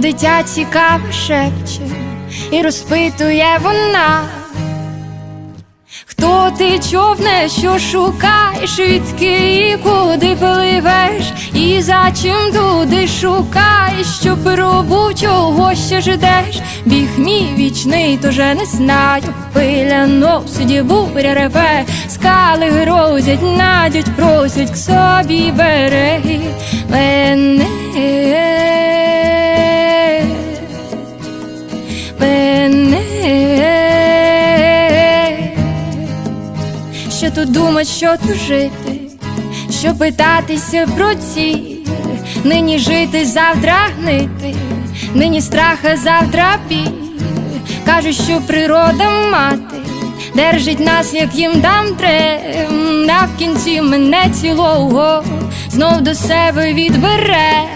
Дитя цікаво шепче і розпитує вона. Хто ти човне, що шукаєш, відки і куди пливеш, і за чим туди шукаєш, що пробу чого ще ждеш, біг мій вічний, тоже не знаю. Пиля носить, буря реве, скали грозять, надять, просять к собі береги Мене. Що тут думать, що тут жити, що питатися про ціль, нині жити, завтра гнити, нині страха, завтра біль. Кажуть, що природа мати держить нас, як їм дам трем, а в кінці мене цілого знов до себе відбере.